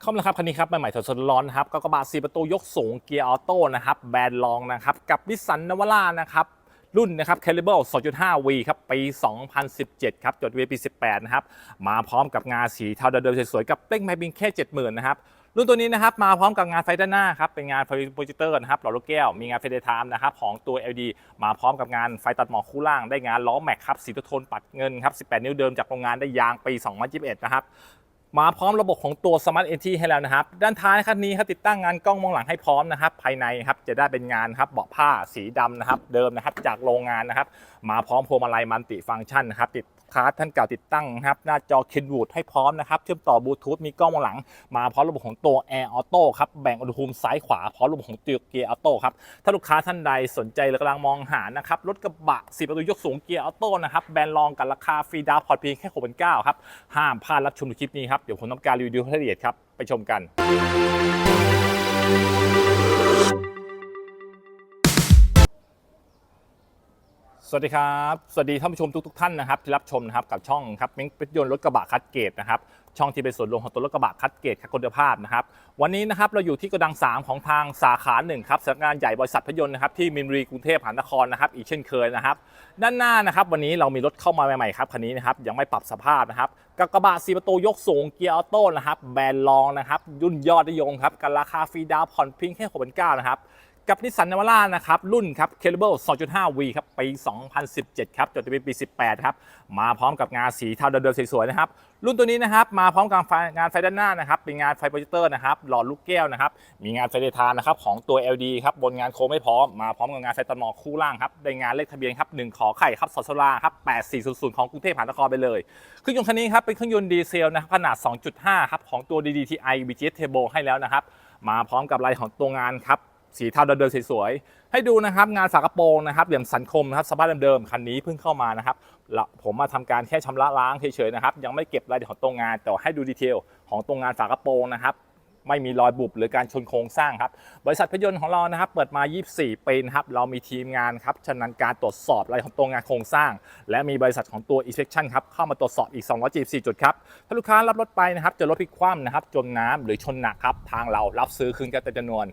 เข้ามาแล้วครับคันนี้ครับใหม่ๆสดๆร้อนครับก็กระบะ4ประตูยกสูงเกียร์ออโต้นะครับแบรนด์ลองนะครับกับนิสสันนวาร่านะครับรุ่นนะครับ Caliber 2.5V ครับปี 2017 ครับจด V ปี 18 นะครับ มาพร้อมกับงาสีเทาเดิมๆสวยๆ กับเป้งไมบิงแค่ 70,000 นะครับ รุ่นตัวนี้นะครับ มาพร้อมกับงานไฟด้านหน้าครับ เป็นงานไฟโปรเจคเตอร์นะครับหลอดลูกแก้ว มีงานไฟเดย์ไทม์นะครับ ของตัว LED มาพร้อมกับงานไฟตัดหมอกคู่ล่าง ได้งานล้อแม็กครับสีโทนปัดเงินครับ 18 นิ้วเดิมจากโรงงานได้ยางปี 2021 นะครับ มาพร้อมระบบของตัว Smart Entry ให้แล้วนะครับ ด้านท้ายคันนี้ครับติดตั้งงานกล้องมองหลังให้พร้อมนะครับ ภายในครับจะได้เป็นงานครับเบาะผ้าสีดำนะครับ เดิมนะครับจากโรงงานนะครับ มาพร้อมพวงมาลัยมันติฟังก์ชันนะครับติด คาร์ดท่านเก่าติดตั้งนะครับหน้าจอ Kenwood ให้พร้อมนะครับเชื่อมต่อบลูทูธมีกล้องมองหลัง มาพร้อมระบบของตัว Air Auto ครับแบ่งอุณหภูมิซ้ายขวาพร้อมระบบของตัวเกียร์ออโต้ครับถ้าลูกค้าท่านใดสนใจหรือกำลังมองหานะครับรถกระบะ4ประตูยกสูงเกียร์ออโต้นะครับแบรนด์รองกับราคาฟรีดาวพอร์ตเพียงแค่6 9 0 0ครับห้ามพลาดรับชมคลิปนี้ครับเดี๋ยวผมทำการรีวิวให้ละเอียดครับไปชมกัน สวัสดีครับ สวัสดีท่านผู้ชมทุกๆท่านนะครับที่รับชมนะครับกับช่องครับมิ้งรถยนต์รถกระบะคัดเกตนะครับช่องที่เป็นส่วนรวมของตัวรถกระบะคัดเกตคัดคุณภาพนะครับวันนี้นะครับเราอยู่ที่โกดัง 3 ของทางสาขาหนึ่งครับสำนักงานใหญ่บริษัทพยนต์นะครับที่มินบุรีกรุงเทพมหานครนะครับอีกเช่นเคยนะครับด้านหน้านะครับวันนี้เรามีรถเข้ามาใหม่ๆครับคันนี้นะครับยังไม่ปรับสภาพนะครับกับกระบะสีประตูยกสูงเกียร์ออโต้นะครับแบรนด์ลองนะครับรุ่นยอดนิยมครับกับราคาฟรีดาวผ่อนเพียงแค่6 9 0 0นะครับ กับนิสสันนาวาร่านะครับรุ่นครับ c a l i b e r 2.5V ครับปี 2017 ครับจดทะเบียนปี 18 ครับ มาพร้อมกับงานสีเทาเดิมๆสวยๆนะครับ รุ่นตัวนี้นะครับมาพร้อมกับไฟงานไฟด้านหน้านะครับ เป็นงานไฟโปรเจคเตอร์นะครับหลอดลูกแก้วนะครับ มีงานไฟเดทม์นะครับของตัว LED ครับบนงานโคไม่พร้อมมาพร้อมกับงานไฟตัดหมอกคู่ล่างครับได้งานเลขทะเบียนครับ1ขอไข่ครับสอสลาครับ8400 ของกรุงเทพมหานครไปเลยเครื่องยนต์คันนี้ครับเป็นเครื่องยนต์ดีเซลนะครับขนาด 2.5 ครับของตัว DDTi VGS Turbo ให้แล้วนะครับมาพร้อมกับลายของตัวงานครับ สีเทาเดิมๆสวยๆให้ดูนะครับงานฝากระโปรงนะครับเหลี่ยมสันคมนะครับสภาพเดิมๆคันนี้เพิ่งเข้ามานะครับผมมาทำการแค่ชำระล้างเฉยๆนะครับยังไม่เก็บรายละเอียดของตัวงานแต่ให้ดูดีเทลของตัวงานฝากระโปรงนะครับไม่มีรอยบุบหรือการชนโครงสร้างครับ บริษัทพยนต์ของเรานะครับ เปิดมา 24 ปีนะครับ เรามีทีมงานครับชำนาญการตรวจสอบรายของตัวงานโครงสร้าง และมีบริษัทของตัว inspection ครับ เข้ามาตรวจสอบอีก 274 จุดครับ ถ้าลูกค้ารับรถไปนะครับจอรถพลิกคว่ำนะครับ จมน้ำหรือชนหนักครับ ทางเรารับซื้อคืนกันเต็มจำนวน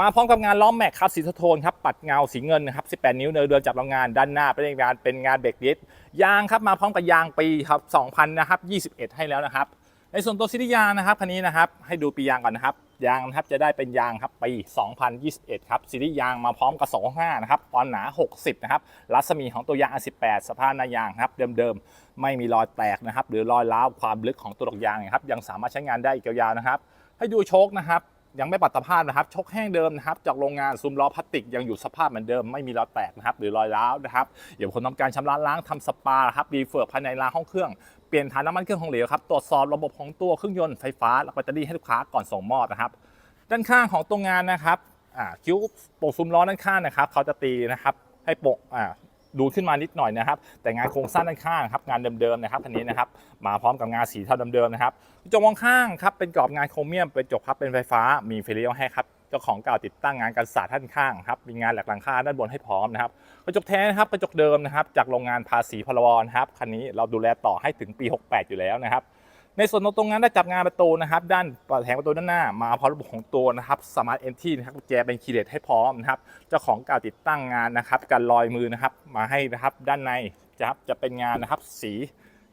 มาพร้อมกับงานล้อมแม็กครับสีโทนครับปัดเงาสีเงินนะครับ 18 นิ้วเนินเดือนจับโรงงานด้านหน้าเป็นงานเป็นงานเบรกดิสยางครับมาพร้อมกับยางปีครับ2000นะครับ21 ให้แล้วนะครับ ในส่วนตัวซีรีส์ยางนะครับคันนี้นะครับให้ดูปียางก่อนนะครับยางนะครับจะได้เป็นยางครับปี 2021 ครับซีรีส์ยางมาพร้อมกับ25นะครับความหนา 60 นะครับ รัศมีของตัวยาง 18 สภาพหน้ายางครับเดิมๆ ไม่มีรอยแตกนะครับ หรือรอยร้าวความลึกของตัวดอกยางนะครับยังสามารถใช้งานได้อีกยาวๆนะครับ ให้ดูโชคนะครับ ยังไม่ปัดสภาพนะครับชกแห้งเดิมนะครับจากโรงงานซุ้มล้อพลาสติกยังอยู่สภาพเหมือนเดิมไม่มีรอยแตกนะครับหรือรอยร้าวนะครับเดี๋ยวผมทำการชำระล้างทำสปาครับรีเฟิร์ภายในล้างห้องเครื่องเปลี่ยนถ่านน้ำมันเครื่องของเหลวครับตรวจสอบระบบของตัวเครื่องยนต์ไฟฟ้าและแบตเตอรี่ให้ลูกค้าก่อนส่งมอบนะครับด้านข้างของตัวงานนะครับคิ้วโป่งซุ้มล้อด้านข้างนะครับเขาจะตีนะครับให้โป่งอ่า ดูขึ้นมานิดหน่อยนะครับ แต่งานโครงสร้างด้านข้างครับงานเดิมๆนะครับคันนี้นะครับมาพร้อมกับงานสีเทาเดิมๆนะครับกระจกมองข้างครับเป็นกรอบงานโครเมียมเป็นกระจกครับเป็นไฟฟ้า มีเฟเลี้ยลให้ครับเจ้าของเก่าติดตั้งงานกันศาสตร์ด้านข้างครับมีงานแหลกหลังคาด้านบนให้พร้อมนะครับกระจกแท้นะครับกระจกเดิมนะครับจากโรงงานภาษีพลวรครับคันนี้เราดูแลต่อให้ถึงปี 68 อยู่แล้วนะครับ ในส่วนตรงนั้นได้จับงานประตูนะครับ ด้านแผงประตูด้านหน้ามาพร้อมระบบของตัวนะครับสมาร์ทเอนทีนะครับกุญแจเป็นคีย์เลสให้พร้อมนะครับเจ้าของกล่าวติดตั้งงานนะครับกันรอยมือนะครับ มาให้นะครับด้านในจะครับจะเป็นงานนะครับสี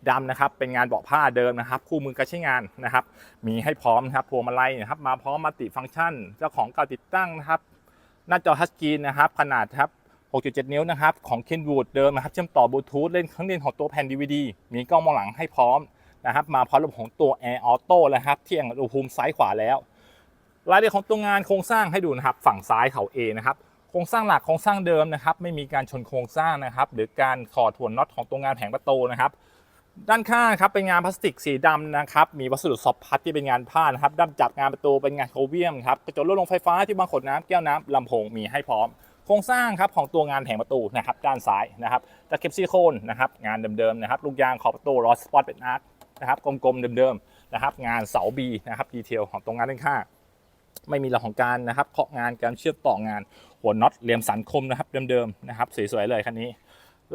ดำนะครับ เป็นงานเบาะผ้าเดิมนะครับ คู่มือการใช้งานนะครับ มีให้พร้อมนะครับพวงมาลัยนะครับ มาพร้อมมัลติฟังก์ชัน เจ้าของกล่าวติดตั้งนะครับ หน้าจอทัชสกรีนนะครับ ขนาดครับ6.7 นิ้วนะครับของ Kenwood เดิมนะครับเชื่อมต่อบลูทูธเล่นเครื่องเล่นของตัวแผ่น DVD มีกล้องมองหลังให้พร้อม นะครับมาพร้อมระบบของตัว Air Auto นะครับที่ยังอุณหภูมิซ้ายขวาแล้ว รายละเอียดของตัวงานโครงสร้างให้ดูนะครับฝั่งซ้ายเขา A นะครับโครงสร้างหลักโครงสร้างเดิมนะครับไม่มีการชนโครงสร้างนะครับหรือการขอดถ่วนน็อตของตัวงานแผงประตูนะครับด้านข้างครับเป็นงานพลาสติกสีดำนะครับมีวัสดุซอฟพัดที่เป็นงานผ้านะครับด้านจับงานประตูเป็นงานโคเวียมครับกระจกลดลงไฟฟ้าที่บางขดน้ำแก้วน้ำลำโพงมีให้พร้อม โครงสร้างครับของตัวงานแผงประตูนะครับด้านซ้ายนะครับตะเข็บซิลิโคนนะครับงานเดิมๆนะครับลูกยางขอบประตูรอสปอตเป็นอาร์ค นะครับกลมๆเดิมๆนะครับ งานเสาบีนะครับดีเทลของตรงงานด้านข้างไม่มีเรื่องของการนะครับเคาะงานการเชื่อมต่องานหัวน็อตเหลี่ยมสันคมนะครับเดิมๆนะครับสวยๆเลยคันนี้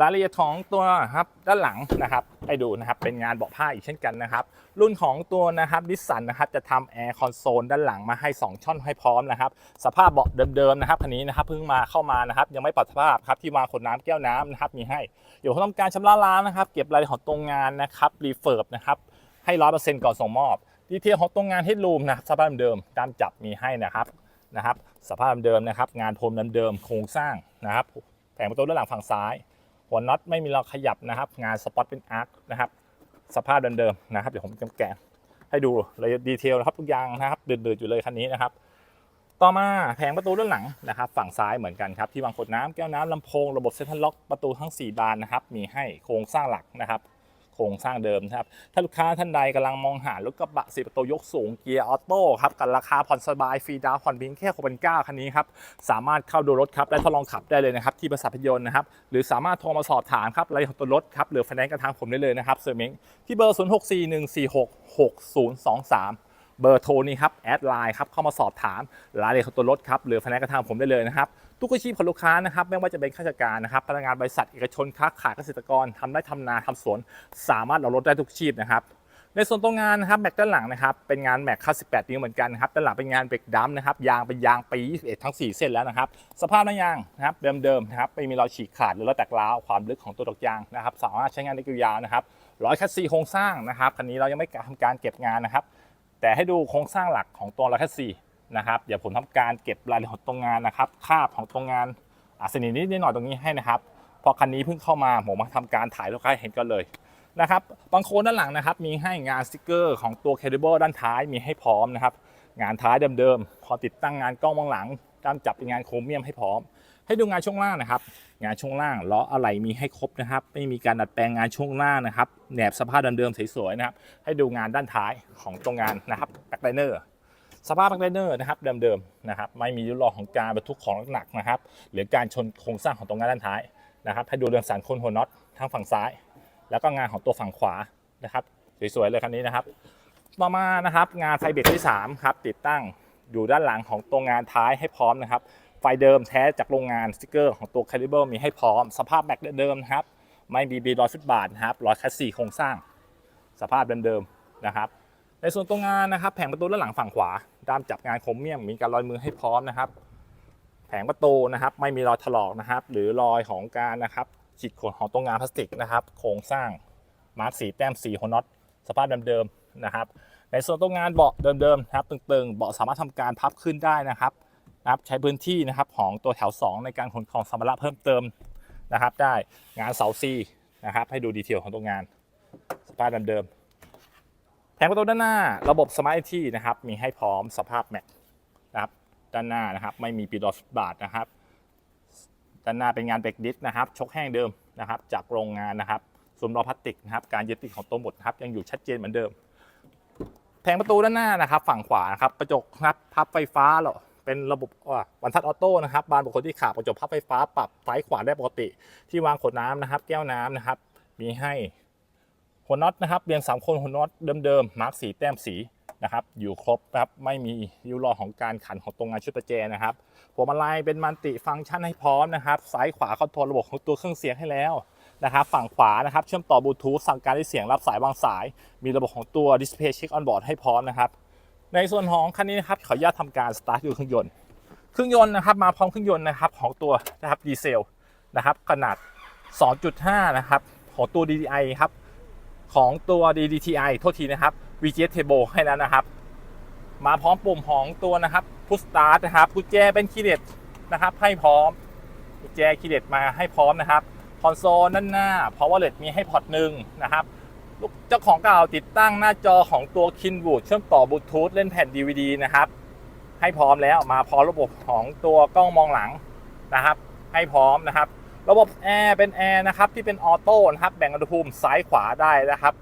รายละเอียดของตัวครับด้านหลังนะครับให้ดูนะครับเป็นงานเบาะผ้าอีกเช่นกันนะครับ รุ่นของตัวนะครับดิสสันนะครับจะทำแอร์คอนโซลด้านหลังมาให้ 2 ช่องให้พร้อมนะครับ สภาพเบาะเดิมๆนะครับคันนี้นะครับเพิ่งมาเข้ามานะครับ ยังไม่ปรับสภาพครับที่วางขวดน้ำแก้วน้ำนะครับมีให้เดี๋ยวผมทำการชำระล้างนะครับ เก็บรายละเอียดของตรงงานนะครับรีเฟิร์บนะครับให้ร้อยเปอร์เซ็นต์ก่อนส่งมอบดีเทลของตรงงานเฮดรูมนะสภาพเดิมด้ามจับมีให้นะครับนะครับ สภาพเดิมนะครับ งานพรมเดิมๆโครงสร้างนะครับแผงประตูด้านหลังฝั่งซ้าย หัวน็อตไม่มีรอยขยับนะครับ งานสปอตเป็นอาร์คนะครับ สภาพเดิมๆนะครับ เดี๋ยวผมจะแกะให้ดูรายดีเทลนะครับทุกอย่างนะครับเดือดๆอยู่เลยคันนี้นะครับ ต่อมาแผงประตูด้านหลังนะครับ ฝั่งซ้ายเหมือนกันครับที่วางขวดน้ำแก้วน้ำลำโพงระบบเซ็นทรัลล็อกประตูทั้ง 4 บานนะครับ มีให้โครงสร้างหลักนะครับ โครงสร้างเดิมนะครับถ้าลูกค้าท่านใดกำลังมองหารถกระบะสีประตูยกสูงเกียร์ออโต้ครับกับราคาผ่อนสบายฟรีดาวน์ผ่อนเพียงแค่6 9 0 0คันนี้ครับสามารถเข้าดูรถครับและทดลองขับได้เลยนะครับที่บริษัทพยนต์นะครับหรือสามารถโทรมาสอบถามครับรายละเอียดของตัวรถครับหรือไฟแนนซ์กับทางผมได้เลยนะครับเซอร์เม้งที่เบอร์ 0641466023เบอร์โทรนี้ครับแอดไลน์ครับเข้ามาสอบถามรายละเอียดของตัวรถครับหรือไฟแนนซ์กับทางผมได้เลยนะครับ ทุกอาชีพของลูกค้านะครับ ไม่ว่าจะเป็นข้าราชการนะครับ พนักงานบริษัทเอกชนค้าขายเกษตรกรทำไร่ทำนาทำสวน สามารถเอารถได้ทุกอาชีพนะครับในส่วนตรงงานนะครับแม็กด้านหลังนะครับเป็นงานแม็กค่า18 นิ้วเหมือนกันนะครับด้านหลังเป็นงานเบรกดัมนะครับยางเป็นยางปี 21 ทั้ง 4 เส้นแล้วนะครับสภาพหน้ายางนะครับเดิมๆนะครับไม่มีรอยฉีกขาดหรือรอยแตกร้าวความลึกของตัวดอกยางนะครับสามารถใช้งานได้ยาวๆนะครับร้อยคัสซีโครงสร้างนะครับคันนี้เรายังไม่ทำการเก็บงานนะครับแต่ให้ดูโครงสร้างหลักของตัวร้อยคัสซี นะครับเดี๋ยวผมทำการเก็บรายละเอียดตรงงานนะครับคาบของตรงงานอาสนิทนิดหน่อยตรงนี้ให้นะครับ พอคันนี้เพิ่งเข้ามาผมมาทำการถ่ายลูกค้าเห็นกันเลยนะครับบางโคนด้านหลังนะครับมีให้งานสติกเกอร์ของตัว c a ด i b l e ด้านท้ายมีให้พร้อมนะครับงานท้ายเดิมๆพอติดตั้งงานกล้องมองหลังด้ามจับเป็นงานโครเมียมให้พร้อม ให้ดูงานช่วงล่างนะครับ งานช่วงล่างล้ออะไหล่มีให้ครบนะครับ ไม่มีการดัดแปลงงานช่วงล่างนะครับแหนบสภาพเดิมๆสวยๆนะครับ ให้ดูงานด้านท้ายของตรงงานนะครับแบ็คไลเนอร์ สภาพแบ็คไลเนอร์นะครับเดิมๆนะครับไม่มีริ้วรอยของการบรรทุกของหนักๆนะครับหรือการชนโครงสร้างของตรงงานด้านท้ายนะครับให้ดูเรื่อนสันโคนหัวน็อตทางฝั่งซ้าย แล้วก็งานของตัวฝั่งขวานะครับสวยๆเลยคันนี้นะครับ ต่อมานะครับงานไฟเบรกที่3ครับติดตั้งอยู่ด้านหลังของตัวงานท้ายให้พร้อมนะครับไฟเดิมแท้จากโรงงานสติกเกอร์ของตัว c a l i b e r มีให้พร้อม สภาพแม็กเดิมๆนะครับไม่มีบีรอยฟุตบาทนะครับรอยคัสซีโครงสร้าง สภาพเดิมๆนะครับในส่วนตัวงานนะครับแผงประตูด้านหลังฝั่งขวา ด้ามจับงานโครเมียมมีการรอยมือให้พร้อมนะครับ แผงประตูนะครับ ไม่มีรอยถลอกนะครับ หรือรอยของการนะครับฉีกขนของตัวงานพลาสติกนะครับ โครงสร้างมาร์กสีแต้มสีของน็อตสภาพเดิมๆนะครับ ในส่วนตรงงานเบาะเดิมๆนะครับตึงๆเบาะสามารถทำการพับขึ้นได้นะครับนะครับใช้พื้นที่นะครับของตัวแถว 2 ในการขนของสัมภาระเพิ่มเติมนะครับ ได้งานเสาซีนะครับ ให้ดูดีเทลของตัวงานสภาพเดิมๆ แผงประตูด้านหน้าระบบสมาร์ทที่นะครับมีให้พร้อมสภาพแม็กนะครับด้านหน้านะครับไม่มีปีดอสบาทนะครับด้านหน้าเป็นงานเบรกดิสนะครับชกแห้งเดิมนะครับ จากโรงงานนะครับซุ้มล้อพลาสติกนะครับการยึดติดของตัวหมดนะครับยังอยู่ชัดเจนเหมือนเดิม แผงประตูด้านหน้านะครับ ฝั่งขวานะครับกระจกนะครับพับไฟฟ้าหรอเป็นระบบวันทัดออโต้นะครับบานบุคคลที่ขาดกระจกพับไฟฟ้าปรับซ้ายขวาได้ปกติ ที่วางขวดน้ำนะครับ แก้วน้ำนะครับ มีให้ หัวน็อตนะครับเรียงสามคนหัวน็อตเดิมๆมาร์กสีแต้มสีนะครับอยู่ครบนะครับไม่มีริ้วรอยของการขันของตรงงานชุดประแจนะครับพวมาลัยเป็นมันติฟังก์ชันให้พร้อมนะครับซ้ายขวาคอนโทรลระบบของตัวเครื่องเสียงให้แล้วนะครับฝั่งขวานะครับเชื่อมต่อบลูทูธสั่งการด้วยเสียงรับสายวางสาย มีระบบของตัว Display Check on Board ให้พร้อมนะครับในส่วนของคันนี้นะครับขออนุญาตทำการสตาร์ทดูเครื่องยนต์เครื่องยนต์นะครับมาพร้อมเครื่องยนต์นะครับของตัวนะครับดีเซลนะครับขนาด 2.5 นะครับของตัว DDI ครับ ของตัว DDTI โทษทีนะครับ VGS Turbo ให้แล้วนะครับ มาพร้อมปุ่มของตัวนะครับ Push Start นะครับกุญแจเป็นคีย์เลสนะครับ ให้พร้อมกุญแจคีย์เลสมาให้พร้อมนะครับคอนโซลด้านหน้า powerlet มีให้พอร์ตหนึ่งนะครับเจ้าของเก่าติดตั้งหน้าจอของตัว Kinwood เชื่อมต่อบลูทูธเล่นแผ่น DVD นะครับให้พร้อมแล้วมาพร้อมระบบของตัวกล้องมองหลังนะครับ ให้พร้อมนะครับ ระบบแอร์เป็นแอร์นะครับที่เป็นออโต้นะครับแบ่งอุณหภูมิซ้ายขวาได้นะครับ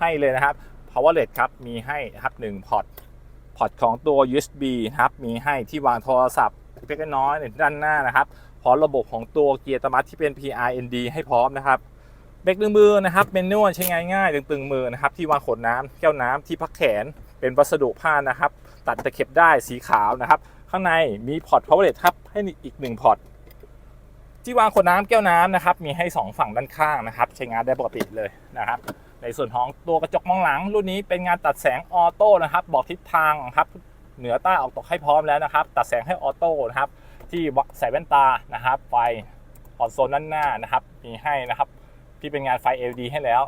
ให้เลยนะครับ powerlet ครับมีให้นะครับหนึ่งพอร์ตพอร์ตของตัว USB นะครับมีให้ที่วางโทรศัพท์เล็กน้อยในด้านหน้านะครับพร้อมระบบของตัวเกียร์อัตโนมัติที่เป็น PRND ให้พร้อมนะครับเบรกดึงมือนะครับเมนนวลใช้งานง่ายตึงมือนะครับที่วางขวดน้ำแก้วน้ำที่พักแขนเป็นวัสดุผ้านะครับ ตัดตะเข็บได้สีขาวนะครับ ข้างในมีพอร์ต powerlet ครับให้อีกหนึ่งพอร์ต ที่วางขวดน้ำแก้วน้ำนะครับ มีให้ 2 ฝั่งด้านข้างนะครับ ใช้งานได้ปกติเลยนะครับ ในส่วนของตัวกระจกมองหลัง รุ่นนี้เป็นงานตัดแสงออโต้นะครับ บอกทิศทางครับ เหนือใต้ออกตกให้พร้อมแล้วนะครับ ตัดแสงให้ออโต้นะครับ ที่ใส่แว่นตานะครับ ไฟคอนโซลด้านหน้านะครับ มีให้นะครับ ที่เป็นงานไฟ LED ให้แล้ว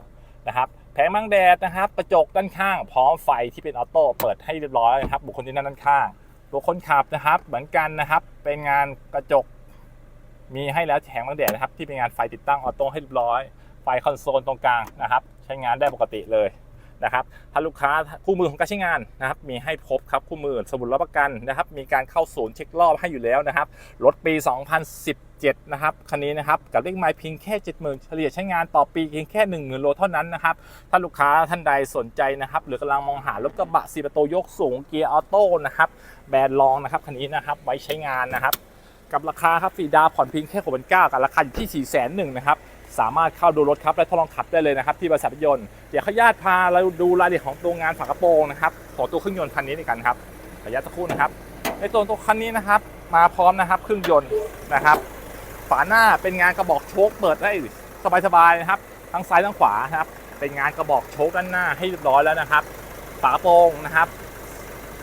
นะครับ แผงบังแดดนะครับ กระจกด้านข้าง พร้อมไฟที่เป็นออโต้ เปิดให้เรียบร้อยนะครับ บุคคลที่นั่งด้านข้าง ตัวคนขับนะครับ เหมือนกันนะครับ เป็นงานกระจก มีให้แล้วแผงบังแดดนะครับ ที่เป็นงานไฟติดตั้งออโต้ให้เรียบร้อย ไฟคอนโซลตรงกลางนะครับ ใช้งานได้ปกติเลยนะครับถ้าลูกค้าคู่มือของการใช้งานนะครับ มีให้ครบครับคู่มือสมุดรับประกันนะครับ มีการเข้าศูนย์เช็ครอบให้อยู่แล้วนะครับ รถปี 2017 นะครับคันนี้นะครับ กับเลขไมล์เพียงแค่ 70,000 เฉลี่ยใช้งานต่อปีเพียงแค่ 10,000 โลเท่านั้นนะครับ ถ้าลูกค้าท่านใดสนใจนะครับ หรือกำลังมองหารถกระบะ4ประตูยกสูงเกียร์ออโต้นะครับ แบรนด์รองนะครับคันนี้นะครับ ไว้ใช้งานนะครับ กับราคาครับฟีดาวผ่อนเพียงแค่6 9 0 0กับราคาอยู่ที่4 1 0 0 0นหนึ่งนะครับสามารถเข้าดูรถครับและทดลองขับได้เลยนะครับที่บริษัทรถยนต์เดี๋ยวขออนุญาตพาเราดูรายละเอียดของตัวงานฝากระโปรงนะครับของตัวเครื่องยนต์คันนี้ด้วยกันครับขออนุญาตสักครู่นะครับ ในตัวตัวคันนี้นะครับ มาพร้อมนะครับ เครื่องยนต์นะครับ ฝาหน้าเป็นงานกระบอกโชคเปิดได้สบายๆนะครับทั้งซ้ายทั้งขวานะครับเป็นงานกระบอกโชคด้านหน้าให้เรียบร้อยแล้วนะครับ ฝากระโปรงนะครับ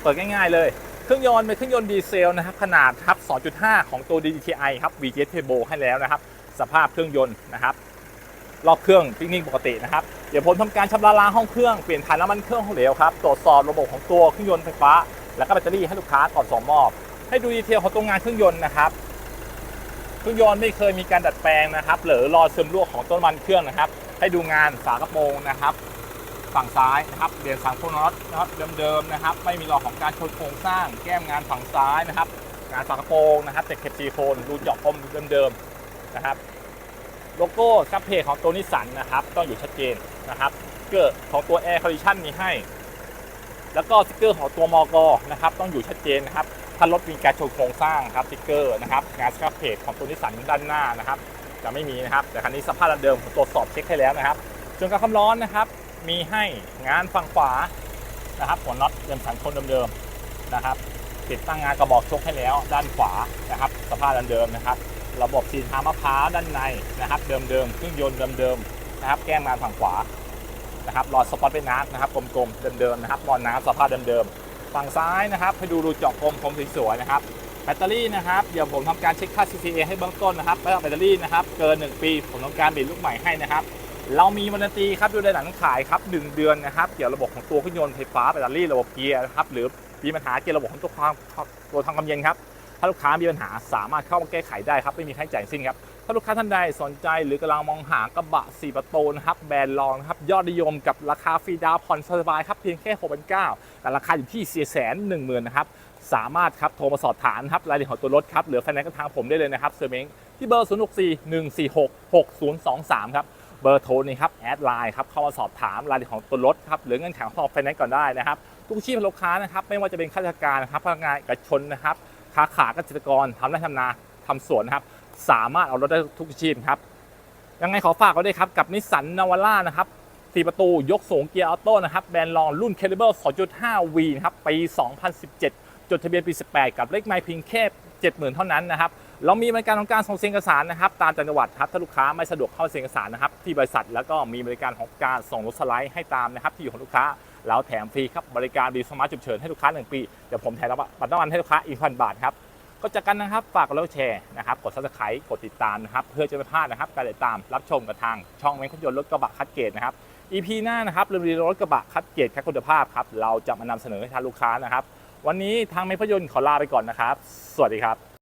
เปิดง่าย ๆเลย เครื่องยนต์เป็นเครื่องยนต์ดีเซลนะครับขนาดครับ 2.5 ของตัว DTI ครับ VGS Turbo ให้แล้วนะครับ สภาพเครื่องยนต์นะครับรอบเครื่องนิ่งๆปกตินะครับ เดี๋ยวผมทำการชำระล้างห้องเครื่องเปลี่ยนถ่ายน้ำมันเครื่องของเหลวครับตรวจสอบระบบของตัวเครื่องยนต์ไฟฟ้า แล้วก็แบตเตอรี่ให้ลูกค้าก่อนส่งมอบ ให้ดูดีเทลของตัวงานเครื่องยนต์นะครับเครื่องยนต์ไม่เคยมีการดัดแปลงนะครับหรือรอยซึมรั่วของต้นมันเครื่องนะครับ ให้ดูงานฝากระโปรงนะครับ ฝั่งซ้ายนะครับเปลี่ยนสังโคน็อตนะครับเดิมๆนะครับ ไม่มีรอยของการชนโครงสร้าง แก้มงานฝั่งซ้ายนะครับ งานฝากระโปรงนะครับแต่เข็บซีโฟนดูเจาะคมเดิมๆนะครับ โลโก้ซับเพจของตัวนิสสันนะครับ ต้องอยู่ชัดเจนนะครับสติ๊กเกอร์ของตัว Air Condition มีให้ แล้วก็สติ๊กเกอร์ของตัวมอกนะครับ ต้องอยู่ชัดเจนนะครับถ้ารถมีการชนโครงสร้างครับสติ๊กเกอร์นะครับงานซับเพจของตัวนิสสันด้านหน้านะครับจะไม่มีนะครับ แต่คันนี้สภาพเดิมผมตรวจสอบเช็คให้แล้วนะครับส่วนการความร้อนนะครับ มีให้งานฝั่งขวานะครับหัวน็อตเดิมสันคนเดิมๆนะครับ ติดตั้งงานกระบอกชกให้แล้วด้านขวานะครับ สภาพเดิมๆนะครับ ระบบซีนทามะพร้าวด้านในนะครับ เดิมๆเครื่องยนต์เดิมๆนะครับ แก้มงานฝั่งขวานะครับรอสปอตเป็นน้ำนะครับกลมๆเดิมๆนะครับมอนน้ำสภาพเดิมๆฝั่งซ้ายนะครับให้ดูรูเจาะกลมคมสวยๆนะครับแบตเตอรี่นะครับเดี๋ยวผมทำการเช็คค่า CCA ให้เบื้องต้นนะครับแล้วแบตเตอรี่นะครับเกิน 1 ปี ผมทำการเปลี่ยนลูกใหม่ให้นะครับ เรามีวารันตีครับดูในหลังขายครับ 1 เดือนนะครับเกี่ยวกับระบบของตัวเครื่องยนต์ไฟฟ้าแบตเตอรี่ระบบเกียร์นะครับหรือมีปัญหาเกี่ยวกับระบบของตัวความตัวทางความเย็นครับถ้าลูกค้ามีปัญหาสามารถเข้ามาแก้ไขได้ครับไม่มีค่าใช้จ่ายทั้งสิ้นครับถ้าลูกค้าท่านใดสนใจหรือกำลังมองหากระบะ 4 ประตูนะครับแบรนด์รองครับยอดนิยมกับราคาฟรีดาวน์ผ่อนสบายครับเพียงแค่6 9 0 0แต่ราคาอยู่ที่4 1 0 0 0 0นะครับสามารถครับโทรมาสอบถามครับรายละเอียดของตัวรถครับหรือไฟแนนซ์กับทางผมได้เลยนะครับเซอร์เมงที่เบอร์ 0 6 4 1 4 6 6 0 2 3 ครับ เบอร์โทรนี่ครับแอดไลน์ครับเข้ามาสอบถามรายละเอียดของตัวรถครับหรือเงื่อนไขของไฟแนนซ์ก่อนได้นะครับทุกชีพลูกค้านะครับไม่ว่าจะเป็นข้าราชการนะครับพนักงานเอกชนนะครับค้าขายเกษตรกรทำไร่ทำนาทำสวนนะครับสามารถเอารถได้ทุกชีพครับยังไงขอฝากไว้ด้วยครับกับนิสสันนาวาร่านะครับสี่ประตูยกสูงเกียร์ออโต้นะครับแบรนด์รองรุ่น Caliber 2.5V นะครับปี 2017 จดทะเบียนปี 18 กับเลขไมล์เพียงแค่ 70,000 เท่านั้นนะครับ เรามีบริการของการส่งเซ็นเอกสารนะครับ ตามจังหวัดครับถ้าลูกค้าไม่สะดวกเข้าเซ็นเอกสารนะครับ ที่บริษัทแล้วก็มีบริการของการส่งรถสไลด์ให้ตามนะครับ ที่อยู่ของลูกค้าแล้วแถมฟรีครับบริการดีสมาร์ทฉุกเฉินให้ลูกค้า 1 ปีเดี๋ยวผมแถมบัตรน้ำมันให้ลูกค้าอีกพันบาทครับก็จากกันนะครับฝากกดไลค์แชร์นะครับกด subscribe กดติดตามนะครับเพื่อจะไม่พลาดนะครับการติดตามรับชมกับทางช่องเมนขยนต์รถกระบะคัดเกตนะครับ EP หน้านะครับเรื่องรถกระบะคัดเกตคัดคุณภาพครับเราจะมานำเสนอให้ทางลูกค้านะครับ วันนี้ทางเมนขยนต์ขอลาไปก่อนนะครับ สวัสดีครับ